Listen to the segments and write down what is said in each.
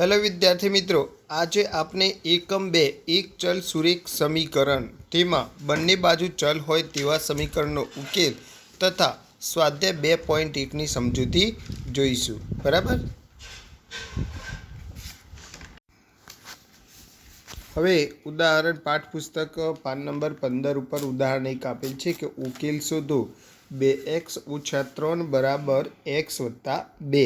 Hello વિદ્યાર્થી મિત્રો, આજે આપણે એકમ બે, એક ચલ સુરેખ સમીકરણ. તેમાં બંને બાજુ ચલ હોય તેવા સમીકરણનો ઉકેલ તથા સ્વાધ્યાય બે પોઈન્ટ એકની સમજૂતી જોઈશું. બરાબર? હવે ઉદાહરણ પાઠપુસ્તક પાન નંબર પંદર ઉપર ઉદાહરણ એક આપેલ છે કે ઉકેલ શોધો. બે એક્સ ઓછા ત્રણ બરાબર એક્સ વત્તા બે.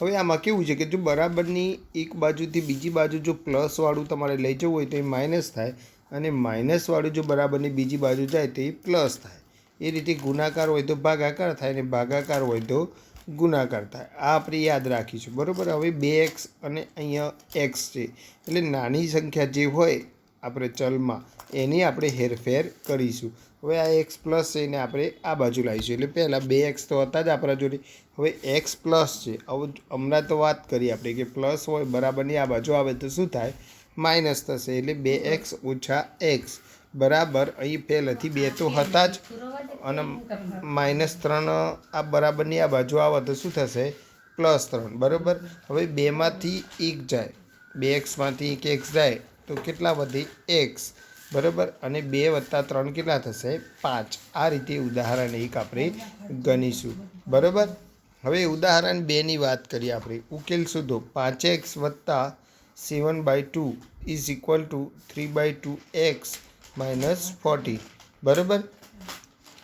હવે આમાં કેવું છે કે જો બરાબરની એક બાજુથી બીજી બાજુ જો પ્લસવાળું તમારે લઈ જવું હોય તો એ માઇનસ થાય અને માઇનસવાળું જો બરાબરની બીજી બાજુ જાય તો એ પ્લસ થાય. એ રીતે ગુણાકાર હોય તો ભાગાકાર થાય અને ભાગાકાર હોય તો ગુણાકાર થાય. આ આપણે યાદ રાખીશું. બરાબર? હવે બે એક્સ અને અહીંયા એક્સ છે. એટલે નાની સંખ્યા જે હોય આપણે ચલમાં એની આપણે હેરફેર કરીશું. હવે આ એક્સ પ્લસ છે એને આપણે આ બાજુ લાવીશું. એટલે પહેલાં બે એક્સ તો હતા જ આપણા જોડે. હવે એક્સ પ્લસ છે. હવે હમણાં તો વાત કરી આપણે કે પ્લસ હોય બરાબરની આ બાજુ આવે તો શું થાય? માઇનસ થશે. એટલે બે એક્સ ઓછા એક્સ બરાબર. અહીં પહેલેથી બે તો હતા જ. અને માઇનસ ત્રણ આ બરાબરની આ બાજુ આવે તો શું થશે? પ્લસ ત્રણ. બરાબર? હવે બેમાંથી એક જાય. બે એક્સમાંથી એક એક્સ જાય. તો કેટલા વધી એક્સ બરાબર? અને બે વત્તા ત્રણ કેટલા થશે? પાંચ. આ રીતે ઉદાહરણ એક આપણે ગણીશું. બરાબર? હવે ઉદાહરણ બેની વાત કરીએ આપણે. ઉકેલ શોધો. પાંચ એક્સ વત્તા seven by two is equal to three by two x minus forty બરાબર?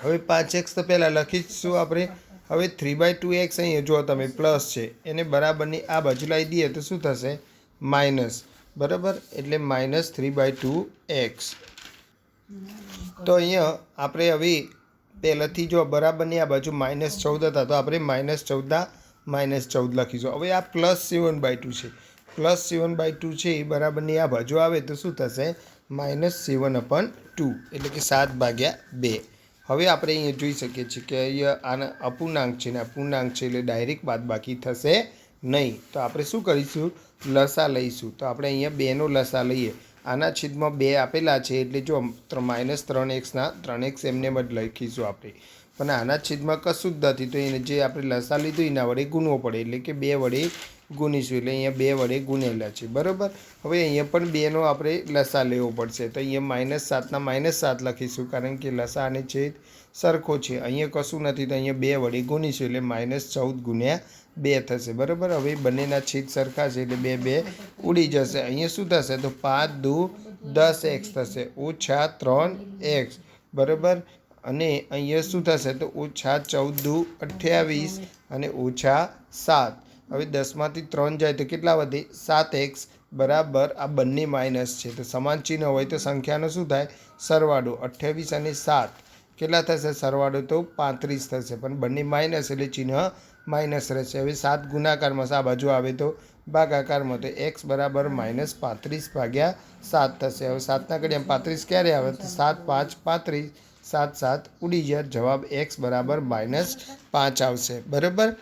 હવે પાંચ એક્સ તો પહેલાં લખીશું આપણે. હવે થ્રી બાય ટુ એક્સ અહીંયા જો તમે પ્લસ છે. એને બરાબરની આ બાજુ લાવી દઈએ તો શું થશે? માઇનસ બરાબર? એટલે minus three by two x તો અહીંયા આપણે હવે પહેલાંથી જો બરાબરની આ બાજુ માઇનસ ચૌદ હતા, તો આપણે માઇનસ ચૌદના માઇનસ ચૌદ લખીશું. હવે આ પ્લસ સેવન બાય ટુ છે. પ્લસ સેવન બાય ટુ છે, એ બરાબરની આ બાજુ આવે તો શું થશે? માઇનસ સેવન અપન ટુ એટલે કે સાત ભાગ્યા બે. હવે આપણે અહીંયા જોઈ શકીએ છીએ કે અહીંયા આના અપૂર્ણાંક છે ને અપૂર્ણાંક છે એટલે ડાયરેક્ટ બાદ બાકી થશે નહીં. તો આપણે શું કરીશું? લસા લઈશું. તો આપણે અહીંયા બેનો લસા લઈએ. આના છેદમાં બે આપેલા છે એટલે જો માઇનસ ત્રણ એક્સના ત્રણ એક્સ એમને જ લખીશું આપણે. પણ આના છેદમાં કશું જ નથી. તો એને જે આપણે લસા લીધું એના વડે ગુણવો પડે. એટલે કે બે વડે ગુણીશું. એટલે અહીંયા બે વડે ગુનેલા છે. બરાબર? હવે અહીંયા પણ બેનો આપણે લસા લેવો પડશે. તો અહીંયા માઇનસ સાતના માઇનસ સાત લખીશું. કારણ કે લસા અને છેદ સરખો છે. અહીંયા કશું નથી. તો અહીંયા બે વડે ગુણીશું. એટલે માઇનસ ચૌદ ગુણ્યા બે થશે, બરાબર? હવે બંનેના છેદ સરખા છે એટલે બે બે ઉડી જશે. અહીંયા શું થશે? તો પાંચ દુ દસ એક્સ થશે. ઓછા ત્રણ એક્સ, બરાબર? અને અહીંયા શું થશે? તો ઓછા ચૌદ દુ અઠ્યાવીસ અને ઓછા સાત. હવે દસમાંથી ત્રણ જાય તો કેટલા વધે? સાત એક્સ બરાબર આ બંને માઇનસ છે. તો સમાન ચિહ્ન હોય તો સંખ્યાનો શું થાય? સરવાળો. અઠ્યાવીસ અને સાત. કેટલા થશે? સરવાળો તો પાંત્રીસ થશે. પણ બંને માઇનસ એટલે ચિહ્ન માઇનસ રહેશે. હવે સાત ગુણાકારમાં આ બાજુ આવે તો ભાગાકારમાં તો એક્સ બરાબર માઇનસ પાંત્રીસ ભાગ્યા સાત થશે. હવે સાતના ઘડિયા પાંત્રીસ ક્યારે આવે? તો સાત પાંચ પાંત્રીસ, સાત સાત ઉડી જાય. જવાબ એક્સ બરાબર માઇનસ પાંચ આવશે. બરાબર?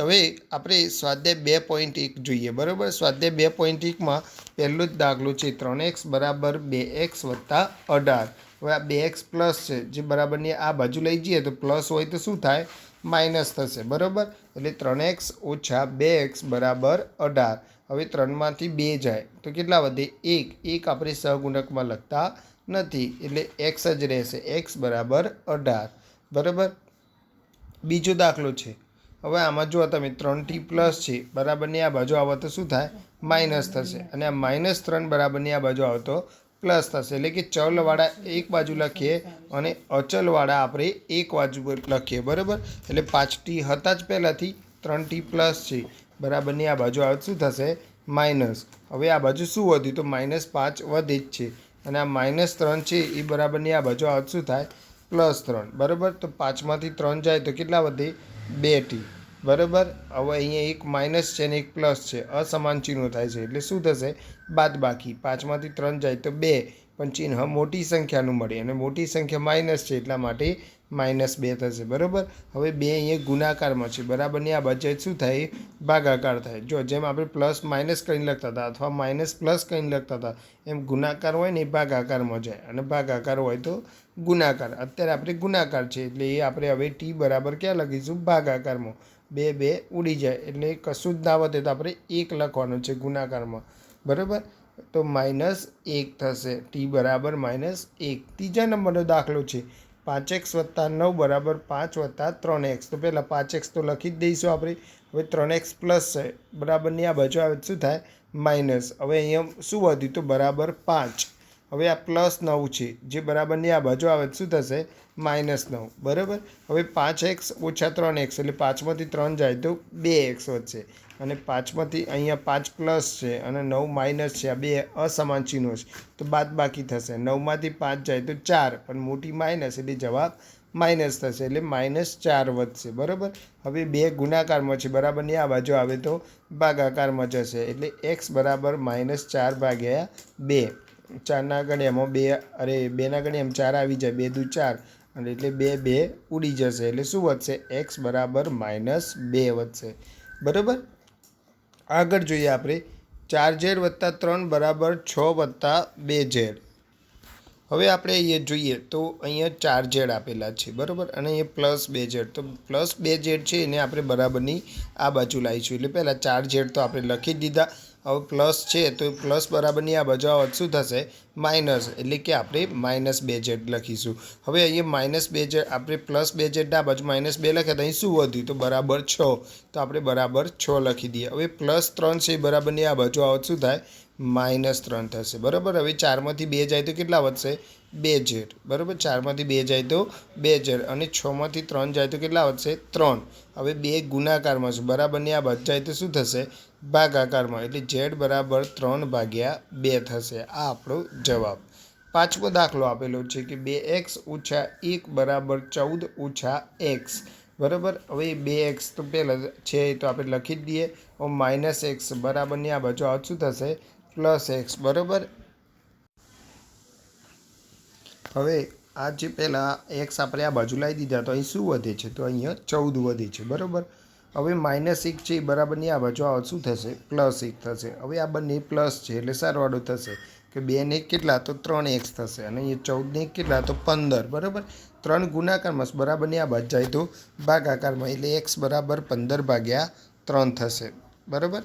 હવે આપણે સ્વાધ્યાય બે પોઈન્ટ એક જોઈએ. બરાબર? સ્વાધ્યાય બે પોઈન્ટ એકમાં પહેલું જ દાખલો છે, ત્રણ એક્સ બરાબર બે એક્સ વત્તા અઢાર. હવે આ બે એક્સ પ્લસ છે. જે બરાબરની આ બાજુ લઈ જઈએ તો પ્લસ હોય તો શું થાય? માઇનસ થશે, બરાબર? એટલે ત્રણ એક્સ ઓછા બે એક્સ બરાબર અઢાર. હવે ત્રણમાંથી બે જાય, તો કેટલા વધે? એક. એક આપણે સહગુણકમાં લખતા નથી, એટલે એક્સ જ રહેશે, એક્સ બરાબર અઢાર. બરાબર? બીજો દાખલો છે. હવે આમાં જુઓ તમે ત્રણથી પ્લસ છે, બરાબરની આ બાજુ આવે તો શું થાય? માઇનસ થશે. અને આ માઇનસ ત્રણ બરાબરની આ બાજુ આવે તો પ્લસ થશે. એટલે કે ચલવાળા એક બાજુ લખીએ અને અચલવાળા આપણે એક બાજુ પર લખીએ. બરાબર? એટલે પાંચ ટી હતા જ પહેલાંથી, ત્રણ ટી પ્લસ છે. બરાબરની આ બાજુ આવે શું થશે? માઇનસ હવે આ બાજુ શું વધ્યું? તો માઇનસ પાંચ વધે જ છે. અને આ માઇનસ ત્રણ છે, એ બરાબરની આ બાજુ આવે શું થાય? પ્લસ ત્રણ. બરાબર? તો પાંચમાંથી ત્રણ જાય તો કેટલા વધે? બે ટી બરાબર? હવે અહીંયા એક માઇનસ છે ને એક પ્લસ છે. અસમાન ચિહ્નો થાય છે. એટલે શું થશે? બાદ બાકી. પાંચમાંથી ત્રણ જાય તો બે. પણ ચિહ્ન મોટી સંખ્યાનું મળે અને મોટી સંખ્યા માઇનસ છે એટલા માટે માઇનસ બે થશે. બરાબર? હવે બે અહીંયા ગુણાકારમાં છે. બરાબરની આ બાજુ શું થાય? ભાગાકાર થાય. જો જેમ આપણે પ્લસ માઇનસ કરીને લખતા હતા અથવા માઇનસ પ્લસ કરીને લખતા હતા, એમ ગુણાકાર હોય ને એ ભાગાકારમાં જાય. અને ભાગાકાર હોય તો ગુણાકાર. અત્યારે આપણે ગુણાકાર છે. એટલે એ આપણે હવે ટી બરાબર ક્યાં લખીશું? ભાગાકારમાં. બે બે ઉડી જાય. એટલે કશું જ ના વધે તો આપણે એક લખવાનું છે ગુણાકારમાં. બરાબર? તો માઇનસ એક થશે. ટી બરાબર માઇનસ એક. ત્રીજા નંબરનો દાખલો છે. પાંચ એક્સ વત્તા નવ બરાબર પાંચ વત્તા ત્રણ એક્સ. તો પહેલાં પાંચ એક્સ તો લખી જ દઈશું આપણે. હવે ત્રણ એક્સ પ્લસ છે. બરાબરની આ બાજુ આવે શું થાય? માઇનસ. હવે અહીંયા શું વધ્યું? તો બરાબર પાંચ. હવે આ પ્લસ નવ છે. જે બરાબરની આ બાજુ આવે શું થશે? માઇનસ નવ. બરાબર? હવે પાંચ એક્સ ઓછા ત્રણ એક્સ એટલે પાંચમાંથી ત્રણ જાય તો બે એક્સ વધશે. અને પાંચમાંથી અહીંયા પાંચ પ્લસ છે અને નવ માઇનસ છે. આ બે અસમાન ચિહ્નો છે. તો બાદ બાકી થશે. નવમાંથી પાંચ જાય તો ચાર. પણ મોટી માઇનસ એટલે જવાબ માઇનસ થશે એટલે માઇનસ ચાર વધશે. બરાબર? હવે બે ગુણાકારમાં છે. બરાબરની આ બાજુ આવે તો ભાગાકારમાં જશે. એટલે એક્સ બરાબર માઇનસ ચાર ભાગ્યા બે. ચારના ગણ્યામાં બે, અરે બેના ગણ્યામાં ચાર આવી જાય, બે દુ ચાર. અને એટલે બે બે ઉડી જશે. એટલે શું વધશે? એક્સ બરાબર માઇનસ બે વધશે. બરાબર? આગળ જોઈએ આપણે. ચાર ઝેડ વત્તા ત્રણ બરાબર છ વત્તા બે ઝેડ. હવે આપણે અહીંયા જોઈએ તો અહીંયા ચાર ઝેડ આપેલા છે. બરાબર? અને અહીંયા પ્લસ બે ઝેડ. તો પ્લસ બે ઝેડ છે એને આપણે બરાબરની આ બાજુ લાવીશું. એટલે પહેલાં ચાર ઝેડ તો આપણે લખી દીધા. હવે પ્લસ છે તો પ્લસ બરાબરની આ બાજુ આવત શું થશે? માઇનસ. એટલે કે આપણે માઇનસ બે ઝેડ લખીશું. હવે અહીંયા માઇનસ બે ઝેડ આપણે પ્લસ બે ઝેડના આ બાજુ માઇનસ બે લખ્યા તો અહીં શું વધ્યું? તો બરાબર છ. તો આપણે બરાબર છ લખી દઈએ. હવે પ્લસ ત્રણ છે બરાબરની આ બાજુ આવત શું થાય? માઇનસ ત્રણ થશે. બરાબર? હવે ચારમાંથી બે જાય તો કેટલા વધશે? બે ઝેડ બરાબર? ચારમાંથી બે જાય તો બે ઝેડ અને છમાંથી ત્રણ જાય તો કેટલા વધશે? ત્રણ. હવે બે ગુણાકારમાં છે. બરાબરની આ બાજુ જાય તો શું થશે? ભાગાકારમાં એટલે ઝેડ બરાબર ત્રણ ભાગ્યા બે થશે. આ આપણો જવાબ. પાંચમો દાખલો આપેલો છે કે બે એક્સ ઓછા એક બરાબર ચૌદ ઓછા એક્સ. બરાબર? હવે બે એક્સ તો પહેલાં છે તો આપણે લખી જ દઈએ. હવે માઇનસ એક્સ બરાબરની આ બાજુ આવત શું થશે? Plus x. બરાબર? હવે આ જે પહેલાં એક્સ આપણે આ બાજુ લાવી દીધા તો અહીં શું વધે છે? તો અહીંયા ચૌદ વધે છે. બરાબર? હવે માઇનસ એક છે એ બરાબરની આ બાજુ આવત શું થશે? પ્લસ એક થશે. હવે આ બંને પ્લસ છે એટલે સરવાળો થશે. કે બે ને એક કેટલા? તો ત્રણ એક્સ થશે. અને અહીંયા ચૌદને એક કેટલા? તો પંદર. બરાબર? ત્રણ ગુણાકારમાં બરાબરની આ બાજુ જાય તો ભાગાકારમાં એટલે એક્સ બરાબર પંદર ભાગ્યા ત્રણ થશે. બરાબર?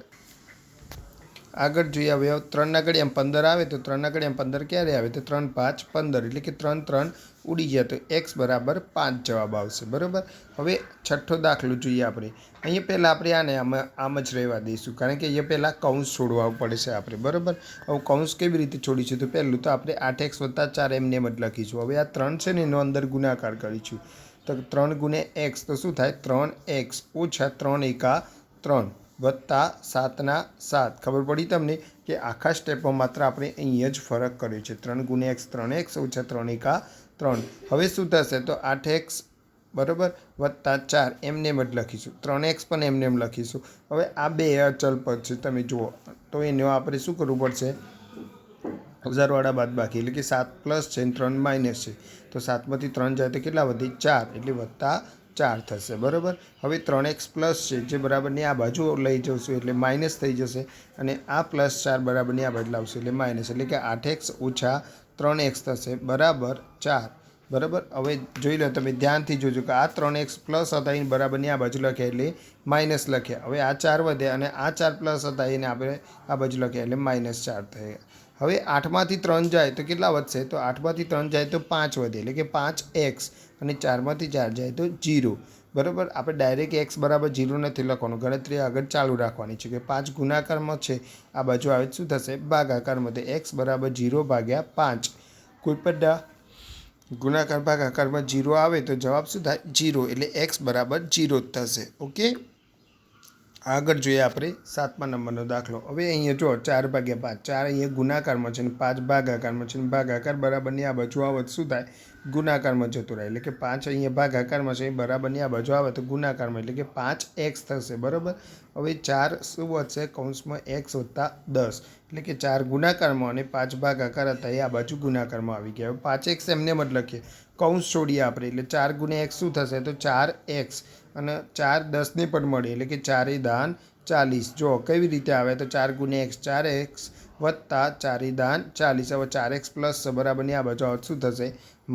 આગળ જોઈએ હવે ત્રણના ઘડી આમ પંદર આવે તો ત્રણના ઘડી આમ પંદર ક્યારે આવે? તો ત્રણ પાંચ પંદર. એટલે કે ત્રણ ત્રણ ઉડી ગયા તો એક્સ બરાબર પાંચ જવાબ આવશે, બરાબર? હવે છઠ્ઠો દાખલો જોઈએ આપણે. અહીંયા પહેલાં આપણે આને આમ આમ જ રહેવા દઈશું, કારણ કે અહીંયા પહેલાં કૌંસ છોડવા પડશે આપણે, બરાબર? હવે કૌંસ કેવી રીતે છોડીશું તો પહેલું તો આપણે આઠ એક્સ વત્તા ચાર એમને એમ જ લખીશું. હવે આ ત્રણ છે ને એનો અંદર ગુણાકાર કરીશું. તો ત્રણ ગુણે એક્સ તો શું થાય? ત્રણ એક્સ ઓછા ત્રણ એકા ત્રણ વત્તા સાતના સાત. ખબર પડી તમને કે આખા સ્ટેપમાં માત્ર આપણે અહીંયા જ ફરક કર્યો છે. ત્રણ ગુણે એક્સ, ત્રણ એક્સ ઓછા ત્રણ એકા ત્રણ. હવે શું થશે? તો આઠ એક્સ બરાબર વત્તા ચાર એમને એમ જ લખીશું. ત્રણ એક્સ પણ એમને એમ લખીશું. હવે આ બે અચલ પદ છે, તમે જુઓ. તો એને આપણે શું કરવું પડશે? હજારવાળા બાદ બાકી, એટલે કે સાત પ્લસ છે અને ત્રણ માઇનસ છે. તો સાતમાંથી ત્રણ જાય તો કેટલા વધી? ચાર, એટલે વત્તા ચાર થશે. બરાબર? હવે ત્રણ એક્સ પ્લસ છે, જે બરાબરની આ બાજુ લઈ જશું, એટલે માઇનસ થઈ જશે. અને આ પ્લસ ચાર બરાબરની આ બાજુ લાવશું, એટલે માઇનસ. એટલે કે આઠ એક્સ ઓછા ત્રણ એક્સ થશે. બરાબર ચાર. બરાબર? હવે જોઈ લો, તમે ધ્યાનથી જોજો કે આ ત્રણ એક્સ પ્લસ હતા એને બરાબરની આ બાજુ લખ્યા એટલે માઇનસ લખ્યા. હવે આ ચાર વધે અને આ ચાર પ્લસ હતા એને આપણે આ બાજુ લખ્યા એટલે માઇનસ ચાર થયા હવે આઠમાંથી ત્રણ જાય તો કેટલા વધશે? તો આઠમાંથી ત્રણ જાય તો પાંચ વધે એટલે કે પાંચ એક્સ અને ચારમાંથી ચાર જાય તો જીરો. બરાબર? આપણે ડાયરેક્ટ એક્સ બરાબર જીરો નથી લખવાનું. ગણતરી આગળ ચાલુ રાખવાની છે કે પાંચ ગુણાકારમાં છે. આ બાજુ આવે શું થશે? ભાગાકારમાં તો એક્સ બરાબર જીરો ભાગ્યા પાંચ. કોઈ પણ ગુણાકાર ભાગાકારમાં જીરો આવે તો જવાબ શું થાય? જીરો એટલે એક્સ બરાબર જીરો જ થશે. ઓકે આગળ જોઈએ આપણે સાતમા નંબરનો દાખલો. હવે અહીંયા જો ચાર ભાગ્યા પાંચ, ચાર અહીંયા ગુણાકારમાં છે ને પાંચ ભાગાકારમાં છે ને ભાગાકાર બરાબરની આ બાજુ આવત શું થાય? ગુણાકારમાં જતું રહે. એટલે કે પાંચ અહીંયા ભાગાકારમાં છે, બરાબરની આ બાજુ આવે તો ગુણાકારમાં. એટલે કે પાંચ એક્સ થશે, બરાબર? હવે ચાર શું વધશે? કૌંસમાં એક્સ વત્તા દસ. એટલે કે ચાર ગુણાકારમાં અને પાંચ ભાગાકાર હતા એ આ બાજુ ગુણાકારમાં આવી ગયા. હવે પાંચ એક્સ એમને મત લખીએ કૌંસ છોડીએ આપણે. એટલે ચાર ગુણ્યા એક્સ શું થશે? તો ચાર એક્સ. અને ચાર દસને પણ મળે, એટલે કે ચારે દાન ચાલીસ. જો કેવી રીતે આવે? તો ચાર ગુણ્યા એક્સ ચાર એક્સ વત્તા ચારે દાન ચાલીસ. હવે ચાર એક્સ પ્લસ બરાબરની આ બાજુ શું થશે?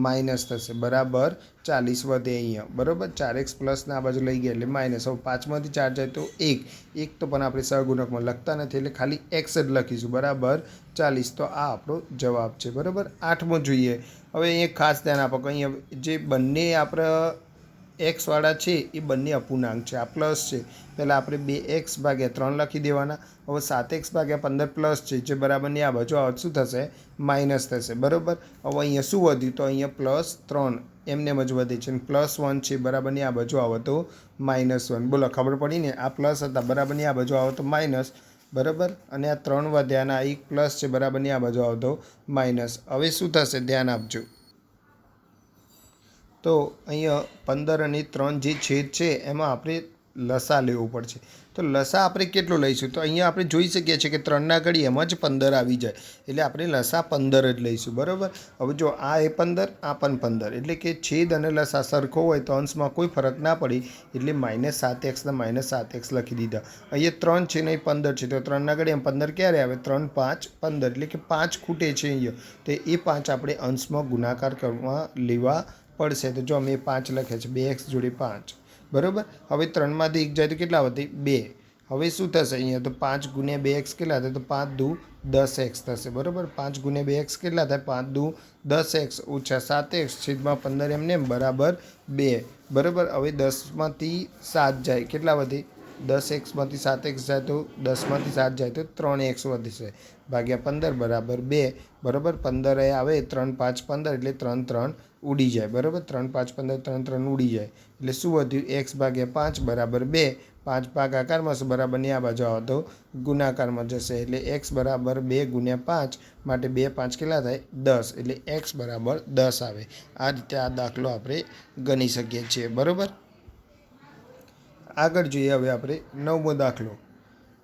માઇનસ થશે. બરાબર. ચાલીસ વધે અહીંયા. બરાબર? ચાર એક્સ પ્લસના આ બાજુ લઈ ગયા, એટલે માઇનસ. હવે પાંચમાંથી ચાર જાય તો એક. એક તો પણ આપણે સહગુણકમાં લખતા નથી, એટલે ખાલી એક્સ જ લખીશું. બરાબર? ચાલીસ. તો આ આપણો જવાબ છે. બરાબર? આઠમો જોઈએ. હવે અહીંયા ખાસ ધ્યાન આપો કે અહીંયા જે બંને આપણે એક્સવાળા છે, એ બંને અપૂર્ણાંક છે. આ પ્લસ છે. પહેલાં આપણે બે એક્સ ભાગ્યા ત્રણ લખી દેવાના. હવે સાત એક્સ ભાગ્યા પંદર પ્લસ છે. જે બરાબરની આ બાજુ આ શું થશે? માઇનસ થશે. બરાબર? હવે અહીંયા શું વધ્યું? તો અહીંયા પ્લસ ત્રણ. એમને જ વધે છે. પ્લસ વન છે, બરાબરની આ બાજુ આવે તો માઇનસ વન બોલો, ખબર પડી ને? આ પ્લસ હતા, બરાબરની આ બાજુ આવે તો માઇનસ બરાબર? અને આ ત્રણ વધ્યાના એક પ્લસ છે, બરાબરની આ બાજુ આવતો માઇનસ હવે શું થશે? ધ્યાન આપજો. તો અહીંયા પંદર અને ત્રણ જે છેદ છે, એમાં આપણે લસા લેવો પડશે. તો લસા આપણે કેટલું લઈશું? તો અહીંયા આપણે જોઈ શકીએ છીએ કે ત્રણના ઘડી એમાં જ પંદર આવી જાય. એટલે આપણે લસા પંદર જ લઈશું, બરાબર? હવે જો આ એ પંદર, આ પણ પંદર. એટલે કે છેદ અને લસા સરખો હોય તો અંશમાં કોઈ ફરક ના પડી. એટલે માઇનસ સાત એક્સને માઇનસ સાત એક્સ લખી દીધા. અહીંયા ત્રણ છે ને પંદર છે. તો ત્રણના ઘડી એમ પંદર ક્યારે આવે? ત્રણ, પાંચ, પંદર. એટલે કે પાંચ ખૂટે છે અહીંયા. તો એ પાંચ આપણે અંશમાં ગુણાકાર કરવા, લેવા પડશે. તો જો મેં પાંચ લખે છે, બે એક્સ જોડે પાંચ. બરાબર? હવે ત્રણમાંથી એક જાય તો કેટલા વધી બે. હવે શું થશે અહીંયા? તો પાંચ ગુણ્યા બે એક્સ કેટલા થાય? તો પાંચ દુ દસ એક્સ થશે. બરાબર? પાંચ ગુણ્યા બે એક્સ કેટલા થાય? પાંચ દુ દસ એક્સ ઓછા સાત એક્સ છેદમાં પંદર એમને એમ બરાબર બે. બરાબર? હવે દસમાંથી સાત જાય. કેટલા વધે? દસ એક્સમાંથી સાત એક્સ જાય તો દસમાંથી સાત જાય તો ત્રણ એક્સ વધશે ભાગ્યા પંદર બરાબર બે, બરાબર પંદર એ આવે ત્રણ પાંચ પંદર એટલે ત્રણ ત્રણ ઉડી જાય. બરાબર? ત્રણ પાંચ પંદર, ત્રણ ત્રણ ઉડી જાય. એટલે શું વધ્યું? એક્સ ભાગ્યા પાંચ બરાબર બે, પાંચ ભાગ આકારમાં છે બરાબરની આ બાજુ આવો તો ગુણાકારમાં જશે. એટલે એક્સ બરાબર બે ગુણ્યા પાંચ માટે બે પાંચ કેટલા થાય? દસ. એટલે એક્સ બરાબર દસ આવે. આ રીતે આ દાખલો આપણે ગણી શકીએ છીએ. બરાબર? આગળ જોઈએ હવે આપણે નવમો દાખલો.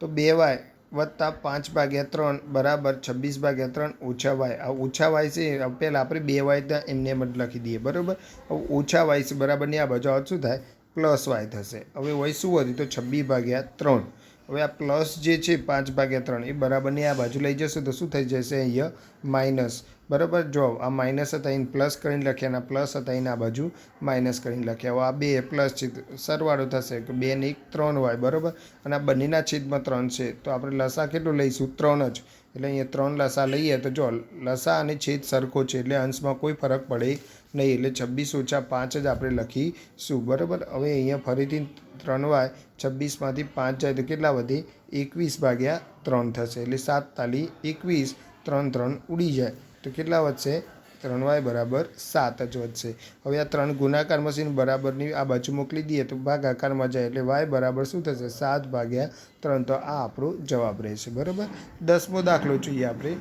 તો બે વાય વત્તા પાંચ ભાગ્યા ત્રણ બરાબર છવ્વીસ ભાગ્યા ત્રણ ઓછા વાય. આ ઓછા વાય છે પહેલાં આપણે બે વાય ત્યાં એમને એમ જ લખી દઈએ, બરાબર? હવે ઓછા વાય છે બરાબરની આ બાજુ શું થાય? પ્લસ વાય થશે. હવે વાય શું હતી? તો છવ્વીસ ભાગ્યા ત્રણ. હવે આ પ્લસ જે છે પાંચ ભાગ્યા ત્રણ, એ બરાબરની આ બાજુ લઈ જશે તો શું થઈ જશે અહીંયા? માઇનસ. બરાબર? જો આ માઇનસ હતા એને પ્લસ કરીને લખ્યા અને પ્લસ હતા એને આ બાજુ માઇનસ કરીને લખ્યા. હવે આ બે પ્લસ છે સરવાળો થશે કે બે એક ત્રણ હોય બરાબર? અને આ બંનેના છેદમાં ત્રણ છે. તો આપણે લસા કેટલું લઈશું? ત્રણ જ. એટલે અહીંયા ત્રણ લસા લઈએ તો જો લસા અને છેદ સરખો છે એટલે અંશમાં કોઈ ફરક પડે નહીં. એટલે છવ્વીસ ઓછા પાંચ જ આપણે લખીશું. બરાબર? હવે અહીંયા ફરીથી ત્રણ વાય છવ્વીસમાંથી પાંચ જાય તો કેટલા વધે? એકવીસ ભાગ્યા ત્રણ થશે. એટલે સાત તાલી એકવીસ ત્રણ ત્રણ ઉડી જાય. તો કેટલા વધશે? ત્રણ વાય બરાબર સાત જ વધશે. હવે આ ત્રણ ગુણાકાર મશીન બરાબરની આ બાજુ મોકલી દઈએ તો ભાગાકારમાં જાય એટલે વાય બરાબર શું થશે? સાત ભાગ્યા ત્રણ. તો આ આપણો જવાબ રહેશે. બરાબર? દસમો દાખલો જોઈએ આપણે.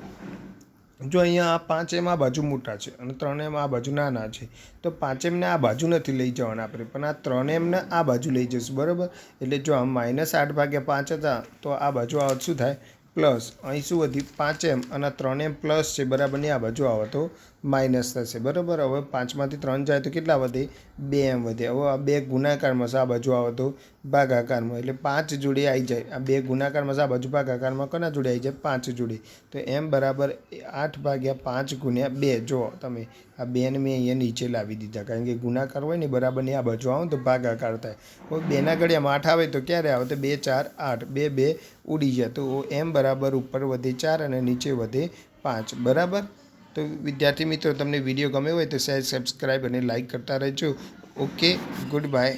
જો અહીંયા આ પાંચ એમ આ બાજુ મોટા છે અને ત્રણ એમ આ બાજુ નાના છે, તો પાંચ એમને આ બાજુ નથી લઈ જવાના આપણે, પણ આ ત્રણ એમને આ બાજુ લઈ જઈશું બરાબર? એટલે જો આ માઇનસ આઠ ભાગ્યા પાંચ હતા, તો આ બાજુ આવત શું થાય? પ્લસ. અહીં શું વધી પાંચ એમ અને ત્રણ એમ પ્લસ છે. બરાબરની આ બાજુ આવે તો માઇનસ થશે. બરાબર? હવે પાંચમાંથી ત્રણ જાય તો કેટલા વધે? બે એમ વધે. હવે આ બે ગુણાકારમાં આ બાજુ આવે તો ભાગાકારમાં. એટલે પાંચ જોડે આવી જાય. આ બે ગુણાકારમાં આ બાજુ ભાગાકારમાં કોના જોડે આવી જાય? પાંચ જોડે. તો એમ બરાબર આઠ ભાગ્યા પાંચ ગુણ્યા બે. જો તમે. આ બેને મેં અહીંયા નીચે લાવી દીધા. કારણ કે ગુણાકાર હોય ને બરાબરની આ બાજુ આવે તો ભાગાકાર થાય. હવે બેના ઘડિયામાં આઠ આવે તો ક્યારે આવે? તો બે, ચાર, આઠ. બે બે ઉડી જાય. તો એમ બરાબર ઉપર વધે ચાર અને નીચે વધે પાંચ. બરાબર? તો વિદ્યાર્થી મિત્રો, તમને વીડિયો ગમ્યો હોય તો શેર સબસ્ક્રાઈબ અને લાઇક કરતા રહેજો. Okay good bye